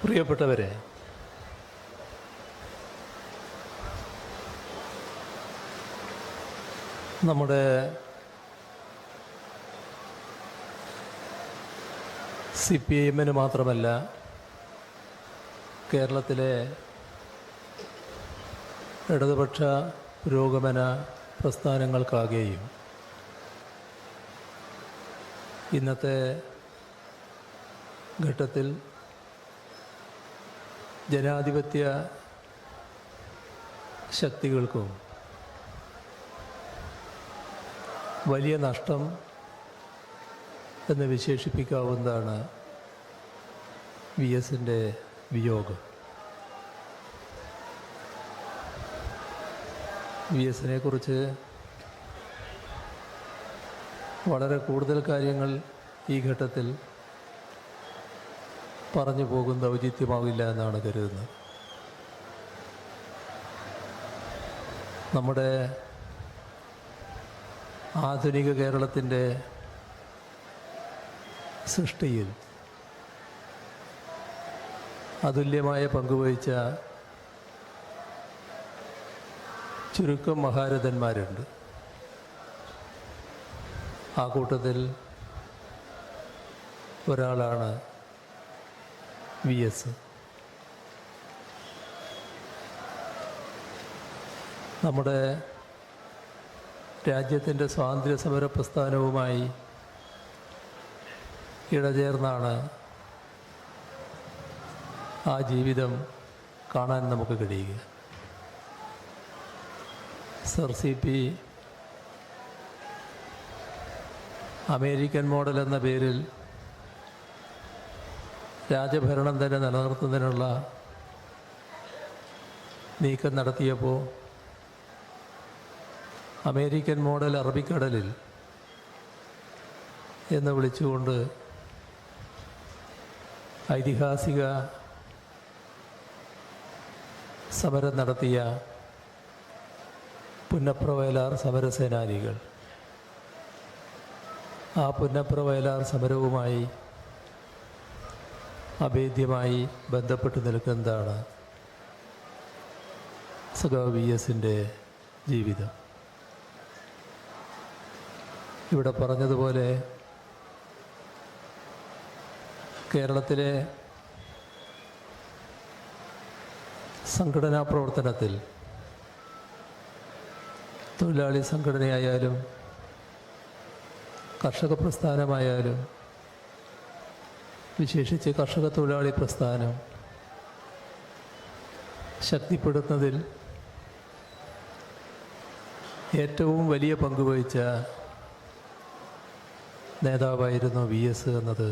പ്രിയപ്പെട്ടവരെ നമ്മുടെ C P I എമ്മിന് മാത്രമല്ല കേരളത്തിലെ ഇടതുപക്ഷ പുരോഗമന പ്രസ്ഥാനങ്ങൾക്കാകെയും ഇന്നത്തെ ഘട്ടത്തിൽ ജനാധിപത്യ ശക്തികൾക്കും വലിയ നഷ്ടം എന്ന് വിശേഷിപ്പിക്കാവുന്നതാണ് വി എസിന്റെ വിയോഗം. വി എസിനെ കുറിച്ച് വളരെ കൂടുതൽ കാര്യങ്ങൾ ഈ ഘട്ടത്തിൽ പറഞ്ഞു പോകുന്ന ഔചിത്യമാവില്ല എന്നാണ് കരുതുന്നത്. നമ്മുടെ ആധുനിക കേരളത്തിന്റെ സൃഷ്ടിയിൽ അതുല്യമായ പങ്കുവഹിച്ച ചുരുക്കം മഹാരഥന്മാരുണ്ട്. ആ കൂട്ടത്തിൽ ഒരാളാണ് വി എസ് നമ്മുടെ രാജ്യത്തിന്റെ സ്വാതന്ത്ര്യ സമര പ്രസ്ഥാനവുമായി ഇടചേർന്നാണ് ആ ജീവിതം കാണാൻ നമുക്ക് കഴിയുക. Sir C P American model എന്ന പേരിൽ രാജഭരണം തന്നെ നിലനിർത്തുന്നതിനുള്ള നീക്കം നടത്തിയപ്പോൾ അമേരിക്കൻ മോഡൽ അറബിക്കടലിൽ എന്ന് വിളിച്ചുകൊണ്ട് ഐതിഹാസിക സമരം നടത്തിയ പുന്നപ്രവയലാർ സമരസേനാനികൾ. ആ പുന്നപ്രവയലാർ സമരവുമായി അഭേദ്യമായി ബന്ധപ്പെട്ട് നിൽക്കുന്നതാണ് സഖാവ് വി എസിന്റെ ജീവിതം. ഇവിടെ പറഞ്ഞതുപോലെ കേരളത്തിലെ സംഘടനാ പ്രവർത്തനത്തിൽ തൊഴിലാളി സംഘടനയായാലും കർഷക പ്രസ്ഥാനമായാലും വിശേഷിച്ച് കർഷക തൊഴിലാളി പ്രസ്ഥാനം. ശക്തിപ്പെടുത്തുന്നതിൽ ഏറ്റവും വലിയ പങ്ക് വഹിച്ച നേതാവായിരുന്നു വി എസ് എന്നത്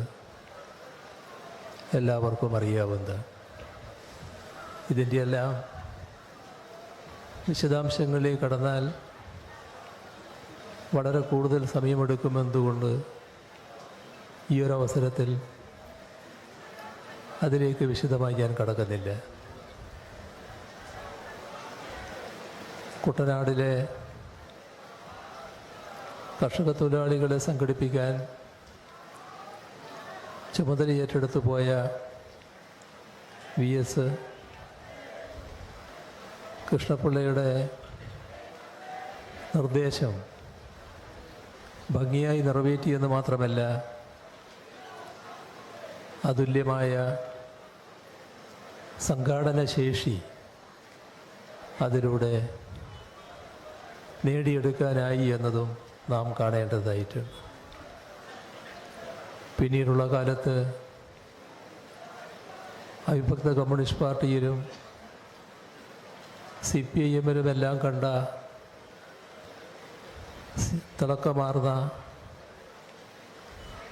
എല്ലാവർക്കും അറിയാവുന്നത് ഇതിന്റെ എല്ലാം വിശദാംശങ്ങളിൽ കടന്നാൽ വളരെ കൂടുതൽ സമയമെടുക്കുമെന്നതുകൊണ്ട് ഈ ഒരു അവസരത്തിൽ അതിലേക്ക് വിശദമായി ഞാൻ കടക്കുന്നില്ല. കുട്ടനാടിലെ കർഷക തൊഴിലാളികളെ സംഘടിപ്പിക്കാൻ ചുമതല ഏറ്റെടുത്തു പോയ വി എസ് കൃഷ്ണപിള്ളയുടെ നിർദ്ദേശം ഭംഗിയായി നിറവേറ്റിയെന്ന് മാത്രമല്ല അതുല്യമായ സംഘാടന ശേഷി അതിലൂടെ നേടിയെടുക്കാനായി എന്നതും നാം കാണേണ്ടതായിട്ടുണ്ട്. പിന്നീടുള്ള കാലത്ത് അവിഭക്ത കമ്മ്യൂണിസ്റ്റ് പാർട്ടിയിലും സി പി ഐ എമ്മിലും എല്ലാം കണ്ട തിളക്കമാർന്ന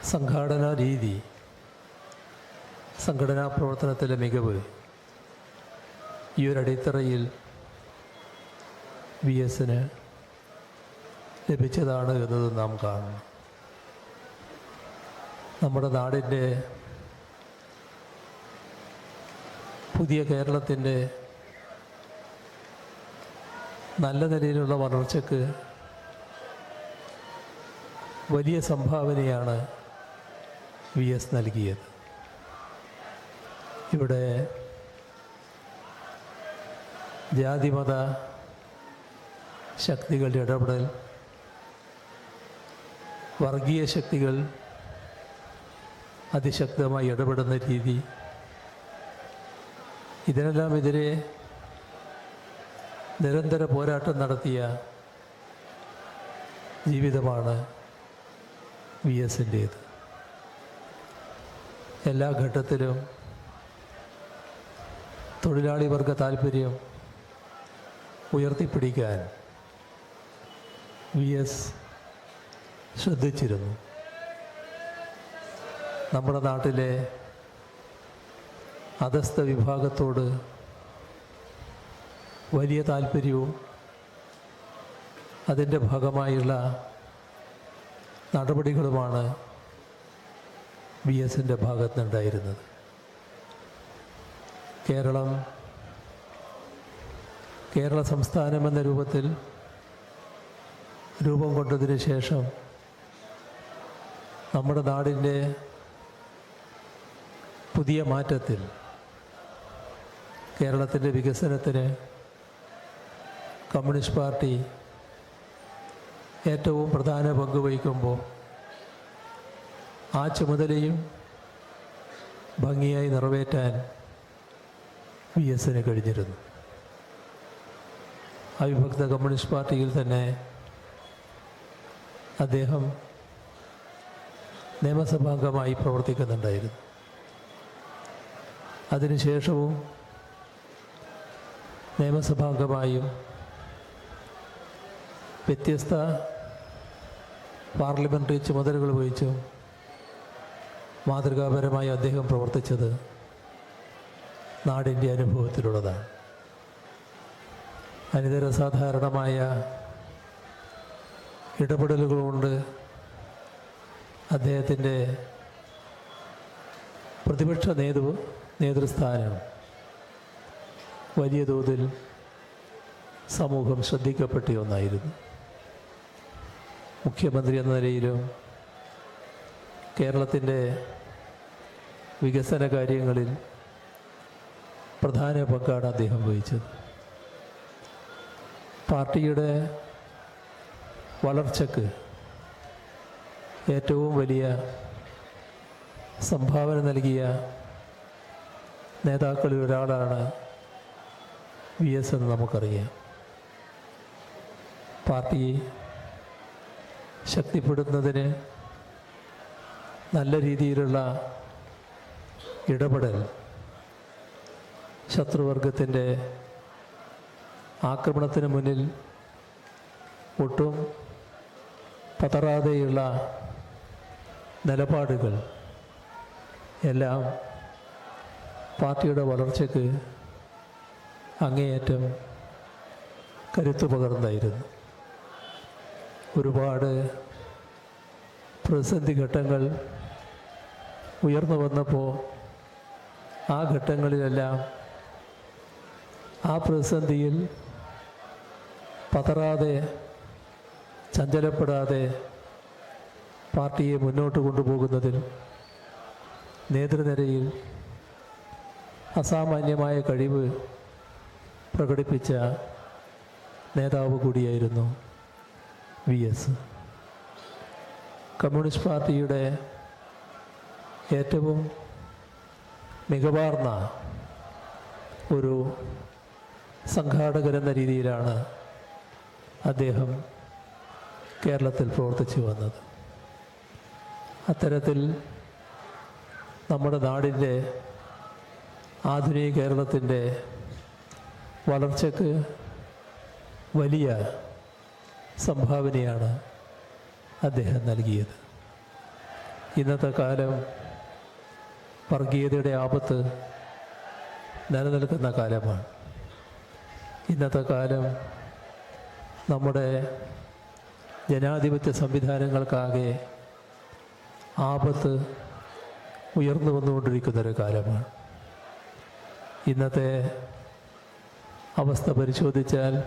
സംഘാടന രീതി സംഘടനാ പ്രവർത്തനത്തിലെ മികവ്. ഈ ഒരു അടിത്തറയിൽ വി എസിന് ലഭിച്ചതാണ് എന്നത് നാം കാണുന്നു. നമ്മുടെ നാടിന്റെ പുതിയ കേരളത്തിന്റെ നല്ല നിലയിലുള്ള വളർച്ചയ്ക്ക് വലിയ സംഭാവനയാണ് വി എസ് നൽകിയത്. ഇവിടെ ജാതിമത ശക്തികളുടെ ഇടപെടൽ വർഗീയ ശക്തികൾ അതിശക്തമായി ഇടപെടുന്ന രീതി ഇതിനെല്ലാം എതിരെ നിരന്തര പോരാട്ടം നടത്തിയ ജീവിതമാണ് വി എസിന്റേത്. എല്ലാ ഘട്ടത്തിലും തൊഴിലാളി വർഗ താല്പര്യം ഉയർത്തിപ്പിടിക്കാൻ വി എസ് ശ്രദ്ധിച്ചിരുന്നു. നമ്മുടെ നാട്ടിലെ അധസ്ഥ വിഭാഗത്തോട് വലിയ താല്പര്യവും അതിന്റെ ഭാഗമായുള്ള നടപടികളുമാണ് ബി എസിന്റെ ഭാഗത്തുനിന്നുണ്ടായിരുന്നത്. കേരളം കേരള സംസ്ഥാനമെന്ന രൂപത്തിൽ രൂപം കൊണ്ടതിന് ശേഷം നമ്മുടെ നാടിന്റെ പുതിയ മാറ്റത്തിൽ കേരളത്തിന്റെ വികസനത്തിന് കമ്മ്യൂണിസ്റ്റ് പാർട്ടി ഏറ്റവും പ്രധാന പങ്ക് വഹിക്കുമ്പോൾ ആ ചുമതലയും ഭംഗിയായി നിറവേറ്റാൻ വി എസിന് കഴിഞ്ഞിരുന്നു. അവിഭക്ത കമ്മ്യൂണിസ്റ്റ് പാർട്ടിയിൽ തന്നെ അദ്ദേഹം നിയമസഭാംഗമായി പ്രവർത്തിക്കുന്നുണ്ടായിരുന്നു. അതിനുശേഷവും നിയമസഭാംഗമായും വ്യത്യസ്ത പാർലമെന്ററി ചുമതലകൾ വഹിച്ചും മാതൃകാപരമായി അദ്ദേഹം പ്രവർത്തിച്ചത് നാടിന്റെ അനുഭവത്തിലുള്ളതാണ്. അനിതര സാധാരണമായ ഇടപെടലുകളുണ്ട് അദ്ദേഹത്തിന്റെ പ്രതിപക്ഷ നേതൃ നേതൃസ്ഥാനം വലിയ തോതിൽ സമൂഹം ശ്രദ്ധിക്കപ്പെട്ട ഒന്നായിരുന്നു. മുഖ്യമന്ത്രി എന്ന നിലയിലും കേരളത്തിന്റെ വികസന കാര്യങ്ങളിൽ പ്രധാന പങ്കാണ് അദ്ദേഹം വഹിച്ചത്. പാർട്ടിയുടെ വളർച്ചക്ക് ഏറ്റവും വലിയ സംഭാവന നൽകിയ നേതാക്കളിൽ ഒരാളാണ് വി എസ് എന്ന് നമുക്കറിയാം. പാർട്ടി ശക്തിപ്പെടുന്നതിന് നല്ല രീതിയിലുള്ള ഇടപെടൽ ശത്രുവർഗത്തിന്റെ ആക്രമണത്തിന് മുന്നിൽ ഒട്ടും പതറാതെയുള്ള നിലപാടുകൾ എല്ലാം പാർട്ടിയുടെ വളർച്ചയ്ക്ക് അങ്ങേയറ്റം കരുത്തു പകർന്നായിരുന്നു ഒരുപാട് പ്രതിസന്ധി ഘട്ടങ്ങൾ ഉയർന്നു വന്നപ്പോൾ ആ ഘട്ടങ്ങളിലെല്ലാം ആ പ്രതിസന്ധിയിൽ പതറാതെ ചഞ്ചലപ്പെടാതെ പാർട്ടിയെ മുന്നോട്ട് കൊണ്ടുപോകുന്നതിൽ നേതൃനിരയിൽ അസാമാന്യമായ കഴിവ് പ്രകടിപ്പിച്ച നേതാവ് കൂടിയായിരുന്നു വി എസ്. കമ്മ്യൂണിസ്റ്റ് പാർട്ടിയുടെ ഏറ്റവും മികവാർന്ന ഒരു സംഘാടകരെന്ന രീതിയിലാണ് അദ്ദേഹം കേരളത്തിൽ പ്രവർത്തിച്ചു വന്നത്. അത്തരത്തിൽ നമ്മുടെ നാടിന്റെ ആധുനിക കേരളത്തിന്റെ വളർച്ചയ്ക്ക് വലിയ സംഭാവനയാണ് അദ്ദേഹം നൽകിയത്. ഇന്നത്തെ കാലം വർഗീയതയുടെ ആപത്ത് നിലനിൽക്കുന്ന കാലമാണ്. ഇന്നത്തെ കാലം നമ്മുടെ ജനാധിപത്യ സംവിധാനങ്ങൾക്കാകെ ആപത്ത് ഉയർന്നു വന്നുകൊണ്ടിരിക്കുന്നൊരു കാലമാണ്. ഇന്നത്തെ അവസ്ഥ പരിശോധിച്ചാൽ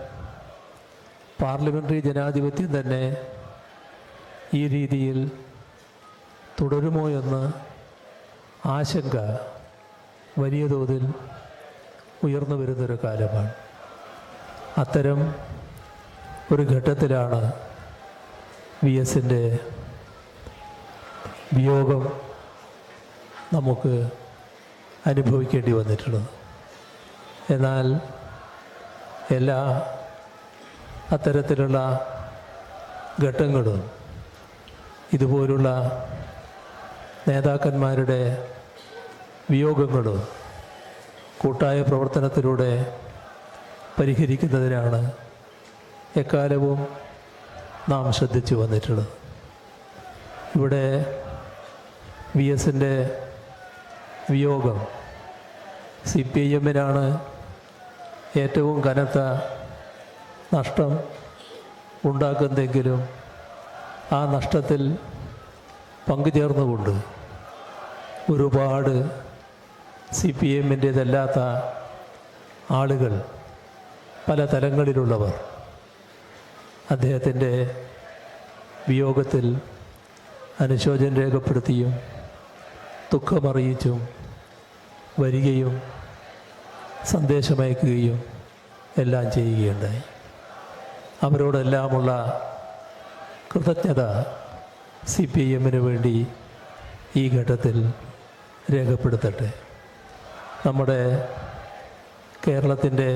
പാർലമെന്ററി ജനാധിപത്യം തന്നെ ഈ രീതിയിൽ തുടരുമോ എന്ന് ആശങ്ക വലിയ തോതിൽ ഉയർന്നു വരുന്നൊരു കാലമാണ്. അത്തരം ഒരു ഘട്ടത്തിലാണ് വി എസിന്റെ വിയോഗം നമുക്ക് അനുഭവിക്കേണ്ടി വന്നിട്ടുള്ളത്. എന്നാൽ എല്ലാ അത്തരത്തിലുള്ള ഘട്ടങ്ങളും ഇതുപോലുള്ള നേതാക്കന്മാരുടെ വിയോഗങ്ങളും കൂട്ടായ പ്രവർത്തനത്തിലൂടെ പരിഹരിക്കുന്നതിനാണ് എക്കാലവും നാം ശ്രദ്ധിച്ചു വന്നിട്ടുള്ളത്. ഇവിടെ വി എസിന്റെ വിയോഗം സി പി ഐ എമ്മിനാണ് ഏറ്റവും കനത്ത നഷ്ടം ഉണ്ടാക്കുന്നതെങ്കിലും ആ നഷ്ടത്തിൽ പങ്കുചേർന്നുകൊണ്ട് ഒരുപാട് സി പി എമ്മിന്റേതല്ലാത്ത ആളുകൾ പല തലങ്ങളിലുള്ളവർ അദ്ദേഹത്തിന്റെ വിയോഗത്തിൽ അനുശോചനം രേഖപ്പെടുത്തിയും ദുഃഖമറിയിച്ചും വരികയും സന്ദേശമയക്കുകയും എല്ലാം ചെയ്യുകയുണ്ടായി. അവരോടെല്ലാമുള്ള കൃതജ്ഞത സി പി എമ്മിന് വേണ്ടി ഈ ഘട്ടത്തിൽ രേഖപ്പെടുത്തട്ടെ. നമ്മുടെ കേരളത്തിന്റെ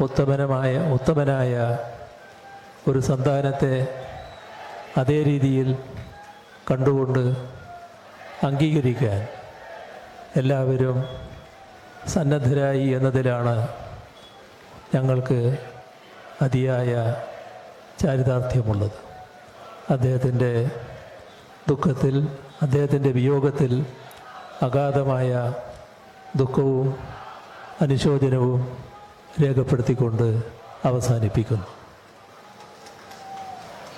ഉത്തമനമായ ഉത്തമനായ ഒരു സന്താനത്തെ അതേ രീതിയിൽ കണ്ടുകൊണ്ട് അംഗീകരിക്കാൻ എല്ലാവരും സന്നദ്ധരായി എന്നതിലാണ് ഞങ്ങൾക്ക് അതിയായ ചാരിതാർത്ഥ്യമുള്ളത്. അദ്ദേഹത്തിന്റെ ദുഃഖത്തിൽ അദ്ദേഹത്തിന്റെ വിയോഗത്തിൽ അഗാധമായ ദുഃഖവും അനുശോചനവും രേഖപ്പെടുത്തിക്കൊണ്ട് അവസാനിപ്പിക്കുന്നു.